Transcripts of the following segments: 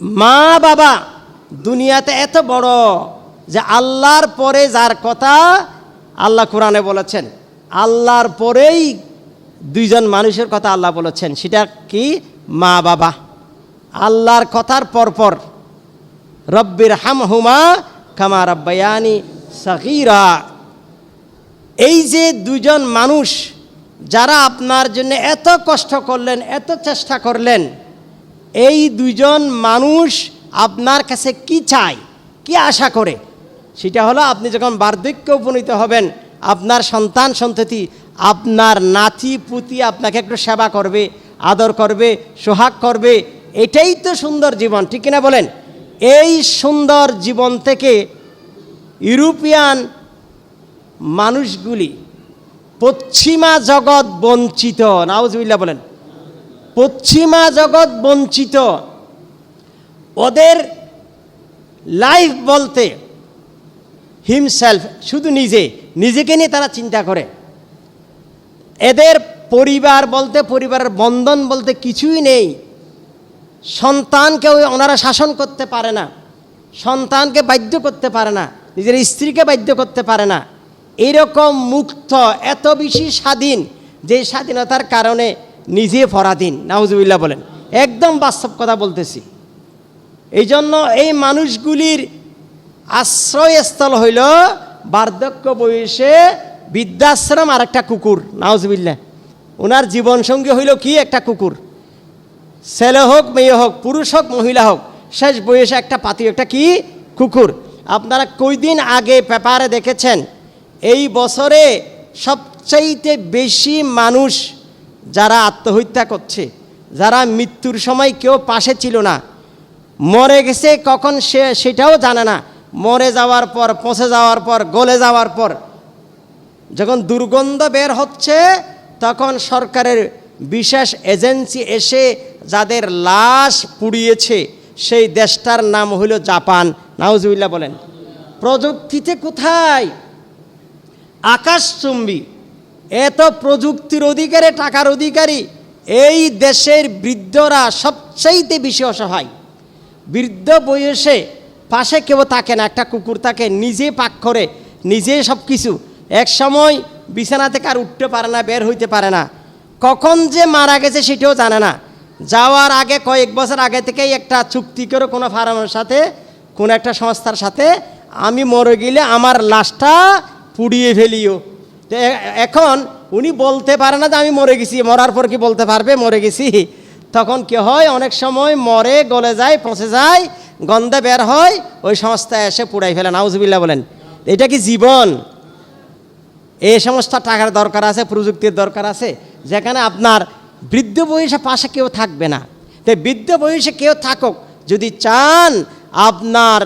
মা বাবা দুনিয়াতে এত বড় যে আল্লাহর পরে যার কথা আল্লাহ কোরআনে বলেছেন, আল্লাহর পরেই দুইজন মানুষের কথা আল্লাহ বলেছেন, সেটা কি? মা বাবা। আল্লাহর কথার পরপর রব্বির হাম হুমা কামা রব্বায়ানি সগীরা। এই যে দুজন মানুষ যারা আপনার জন্য এত কষ্ট করলেন, এত চেষ্টা করলেন এই দুজন মানুষ আপনার কাছে কি চায়? কি আশা করে? সেটা হলো আপনি যখন বার্ধক্য উপনীত হবেন, আপনার সন্তান সন্ততি, আপনার নাতি পুতি আপনাকে একটু সেবা করবে, আদর করবে, সোহাগ করবে, এটাই তো সুন্দর জীবন, ঠিক কিনা বলেন? এই সুন্দর জীবন থেকে ইউরোপিয়ান মানুষগুলি পশ্চিমা জগৎ বঞ্চিত, নাউজুবিল্লাহ বলেন। পশ্চিমা জগৎ বঞ্চিত। ওদের লাইফ বলতে হিমসেলফ শুধু নিজে, নিজেকে নিয়ে তারা চিন্তা করে। এদের পরিবার বলতে, পরিবারের বন্ধন বলতে কিছুই নেই। সন্তানকেও ওনারা শাসন করতে পারে না। সন্তানকে বাধ্য করতে পারে না। নিজের স্ত্রীকে বাধ্য করতে পারে না। এরকম মুক্ত, এত বেশি স্বাধীন, যে স্বাধীনতার কারণে নিজে পরাধীন, নাউজুবিল্লাহ বলেন। একদম বাস্তব কথা বলতেছি। এই জন্য এই মানুষগুলির আশ্রয়স্থল হইল বার্ধক্য বয়সে বৃদ্ধাশ্রম আর একটা কুকুর নাউজবিল্লা ওনার জীবনসঙ্গী হইল কি? একটা কুকুর। ছেলে হোক, মেয়ে হোক, পুরুষ হোক, মহিলা হোক, শেষ বয়সে একটা পাতি, একটা কি? কুকুর। আপনারা কয়দিন আগে পেপারে দেখেছেন, এই বছরে সবচাইতে বেশি মানুষ যারা আত্মহত্যা করছে, যারা মৃত্যুর সময় কেউ পাশে ছিল না, মরে গেছে কখন সে সেটাও জানে না। মরে যাওয়ার পর, পচে যাওয়ার পর, গলে যাওয়ার পর যখন দুর্গন্ধ বের হচ্ছে, তখন সরকারের বিশেষ এজেন্সি এসে যাদের লাশ পুড়িয়েছে, সেই দেশটার নাম হইল জাপান। নাউজুবিল্লাহ বলেন, প্রযুক্তিতে কোথায়? আকাশচুম্বী এত প্রযুক্তির অধিকারে, টাকার অধিকারী, এই দেশের বৃদ্ধরা সবচাইতে বেশি অসহায়। বৃদ্ধ বয়সে পাশে কেউ থাকে না, একটা কুকুর থাকে, নিজে পাক করে, নিজে সব কিছু এক সময় বিছানা থেকে আর উঠতে পারে না, বের হইতে পারে না। কখন যে মারা গেছে সেটাও জানে না। যাওয়ার আগে কয়েক বছর আগে থেকেই একটা চুক্তি করে কোনো ফার্মের সাথে, কোনো একটা সংস্থার সাথে, আমি মরে গেলে আমার লাশটা পুড়িয়ে ফেলিও। তো এখন উনি বলতে পারে না যে আমি মরে গেছি, মরার পর কি বলতে পারবে, মরে গেছি। তখন কি হয়, অনেক সময় মরে, গলে যায়, পচে যায়, গন্ধে বের হয়, ওই সংস্থা এসে পুড়াই ফেলে নাউজবিল্লা বলেন। এটা কি জীবন? এই সমস্ত টাকার দরকার আছে, প্রযুক্তির দরকার আছে, যেখানে আপনার বৃদ্ধ বয়সে পাশে কেউ থাকবে না। তো বৃদ্ধ বয়সে কেউ থাকুক, যদি চান আপনার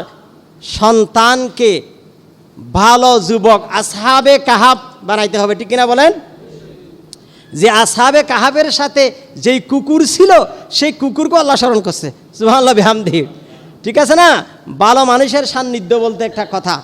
সন্তানকে ভালো যুবক আসহাবে কাহাব বানাইতে হবে, ঠিক কিনা বলেন? যে আসহাবে কাহাবের সাথে যেই কুকুর ছিল, সেই কুকুরকে আল্লাহ স্মরণ করছে। সুহান্লাহ বিহামদি। ঠিক আছে না? ভালো মানুষের সান্নিধ্য বলতে একটা কথা।